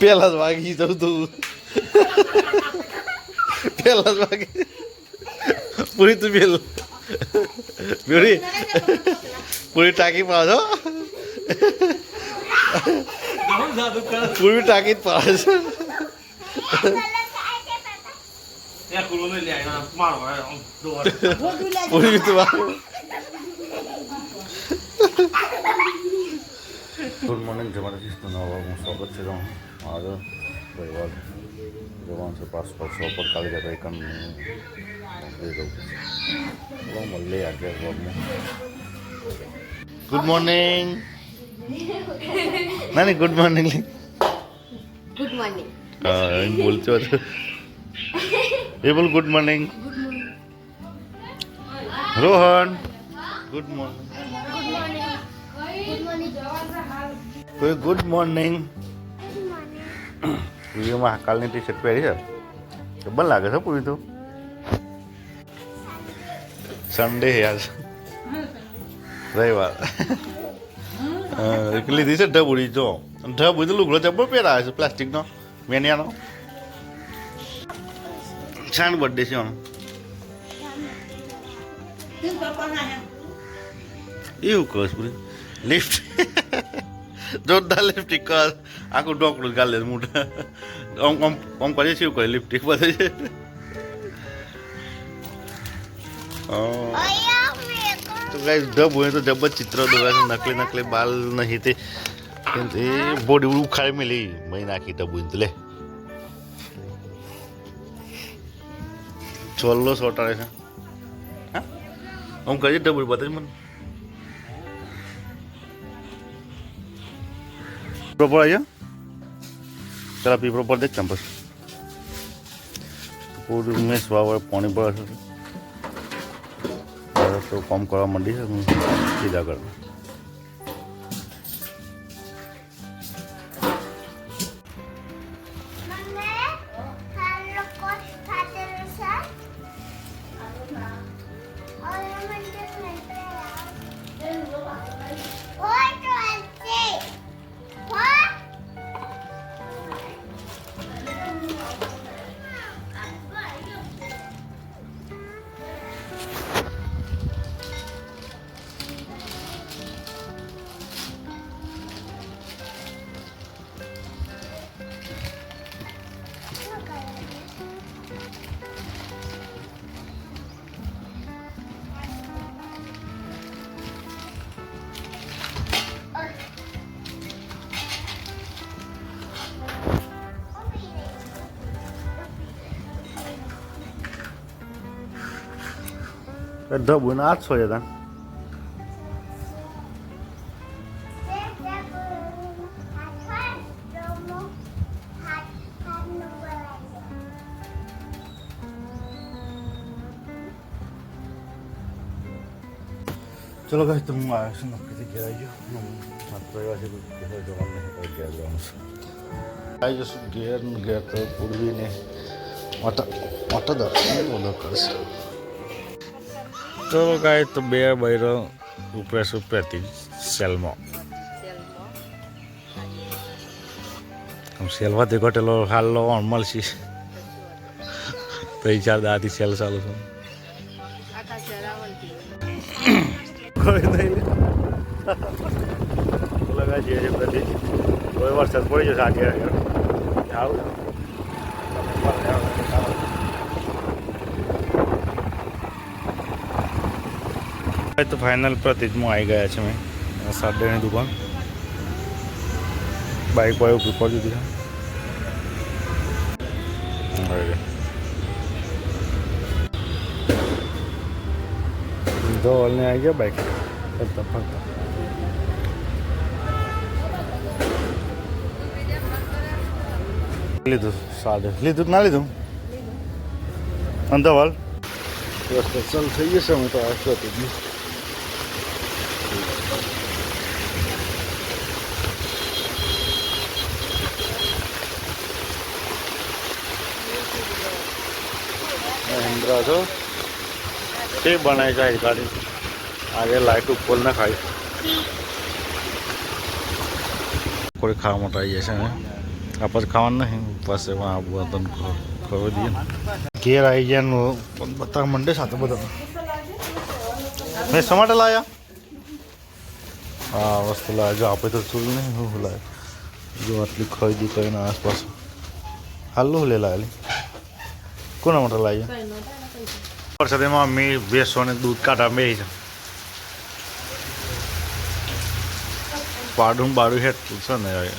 પેલા જ વાગી જવું તું. પેલા જ વાગી. પૂરી તું પેલ. પૂરી પૂરી ટાંકી પાડો. પૂરી ટાંકી જ પાડે. પૂરી તું ગુડ મોર્નિંગ. તમારા શિસ્તનો ભાગમાં સ્વાગત છે તમારું. આજે રવિવાર. જવાનું છે પાસપોર્ટ સો પર. કાલે જતા એક નોકરી જવું છે. મળીએ આજે ભાગમાં ગુડ મોર્નિંગ. ના નહીં ગુડ મોર્નિંગ. Good morning. હા એમ બોલતો હતો. એ બોલ good morning. Rohan. Good morning. કોઈ ગુડ મોર્નિંગ વિડીયોમાં કાલની ટી શર્ટ પહેરી છે? જબર લાગે છે પૂરી તો? સન્ડે યાર રવિવાર. લીધી છે ઢબુડી જો. ઢબુડી તો લુગડો જબ્બો પહેરાવે છે પ્લાસ્ટિકનો મેનિયાનો શાન બર્થડે છે એનો. એવું કહું પૂરી. લિફ્ટ જોરદાર લિફ્ટિક કર આખું ડોકડું ગાલે મોઢા આમ આમ આમ કરીએ છીએ કરે લિફ્ટિક બધે છે હા. તો ગાઈસ ડબ હોય તો જબર ચિત્ર દોરા છે નકલી નકલી બાલ નહીં તે કેમ તે બોડી ઉખાડી મેલી મહી નાખી ડબ હોય તો લે ચોલ્લો સોટાડે છે હા આમ કરી ડબ બતાવી મને પ્રોપર આવ્યો ચાલ પી પ્રોપર દેખ બસ પૂરું મેં વાવડ પાણી પર હવે તો કામ કરવા માંડી છે હું સીધા કર ઢબુ ને આઠસો હતા ચલો ગાઈસ તો હું આવ્યો છું નોકરીથી ઘેર આવી ગયો માત્ર એવા છે ઘેર જવાનું નહીં તો ઘેર જવાનું છે આવી જશું ઘેર ને ઘેર તો પૂરવીને ઓટો ઓટો દર્શન ઓલો કરશે ચલો કાંઈ તો બે બૈરો ઉપરે સુપ્રતી સેલમાં. આમ સેલવાથી ઘટેલો હાલો મળશે. ત્રણ ચાર દાથી સેલ ચાલુ છે. કોઈ બધી વરસાદ પડી જશે આજે આવું. તો ફાઇનલ પ્રતિજમાં આવી ગયા છે મેં. સાડેની દુકાન. બાઇક વાઇક ઉપર જુદી જો ઓલને આવી ગયા બાઇક ફરતા ફરતા. લીધું સાડે લીધું ના લીધું? અંધવાલ? ચાલુ થઈ જશે હું તો આવતો હતી મહિન્દ્રા છો તે બનાય છે આ ગાડી આગે લાઈટ ઉપર ના ખાય કોઈ ખાવા માટે આવી જશે ને આ પછી ખાવાનું નહીં પાસે આ બધું ખબર દઈએ ને ઘેર આવી ગયા ને બતાવવા માંડે સાથે બધા મેં સમાટે લાયા હા વસ્તુ લાયા જો આપણે તો જોયું નહીં હું લાયા જો આટલી ખરીદી કરીને આસપાસ હાલું લે લાયેલી કોના માટે લાવ્યા વરસાદમાં મેં ભેંસો ને દૂધ કાઢા બે છે. પાડું બાડું હેઠું છે ને હવે.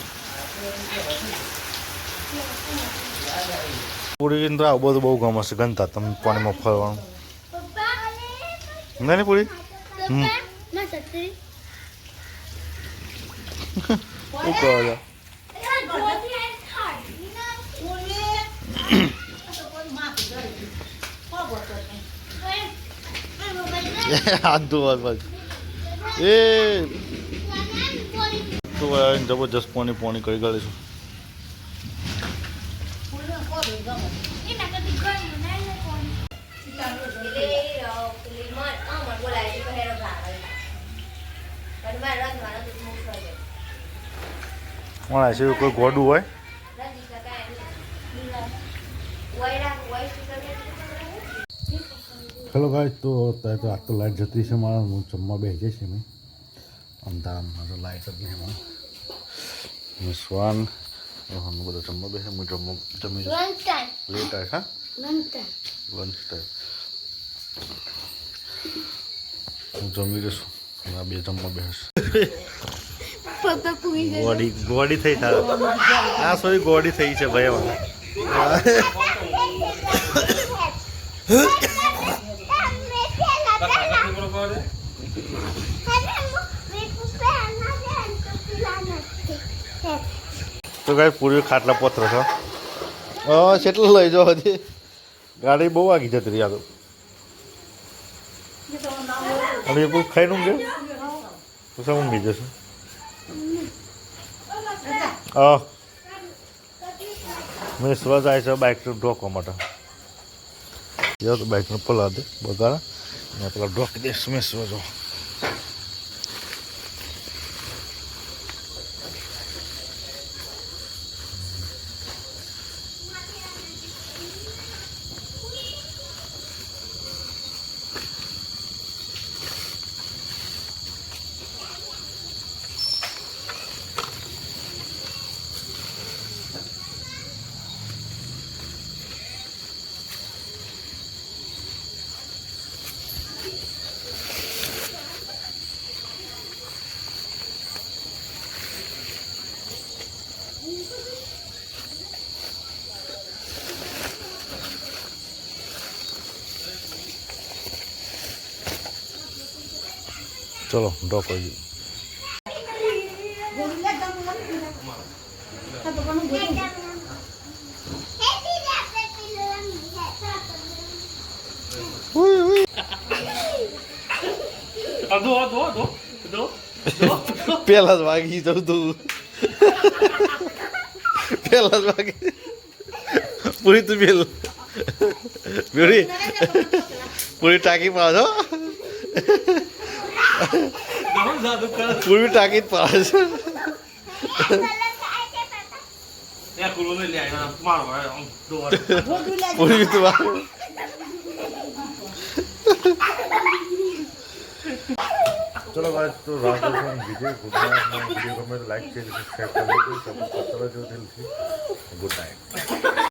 પૂરી તો આવું બધું બહુ ગમે છે ગંતા તમે પાણીમાં ફરવાનું. નહીં પૂરી? હમ. શું કહો છો બસ એ. તો આવીને જબરજસ્ત પોણી પોણી કરી ગાડીશું મળે છે કોઈ ગોડું હોય? હેલો ગાય તો અત્યારે તો આજ તો લાઈટ જતી છે મારા હું જમવા બેસી છે મેં અમદાવાદમાં તો લાઈટ જ નહીં હું શ્વાન હું બધું જમવા બેસે હું જમવા જમી લેટ આવે હા? લંચ ટાઈમ હું જમી જશું આ બે જમવા બેસ. ગોડી ગોડી થઈ થાય આ સોરી ગોડી થઈ છે ભાઈ અમારે. તો કાંઈ પૂરી ખાટલા પત્ર છો? હા કેટલું લઈ જાઓ હજી. ગાડી બહુ આગી જતી રહી આ તો. અને એ ખાઈ નું કે પછી ઊંઘી જશે. હા. મેં સુરત આવી છે બાઇક ઢોકવા માટે. જો તો બાઇકને પલા દે બગાડા. ને પેલા ઢોકી દઈશ મેં સુરત ચલો ઢોકો પેલા જ વાગી જવું તું. પેલા જ વાગી. પૂરી તું પેલ. પૂરી. પૂરી ટાંકી પાડો. ઘણું સાદું કરે પૂરી ટાંકી જ પાડો ત્યાં કુલોને લઈ આવ્યા મારો ભાઈ આમ દોર પૂરી તું વાગો ચલો ભાઈ તો રાત વિજય ગુડ નાઇટ વીડિયો ગમે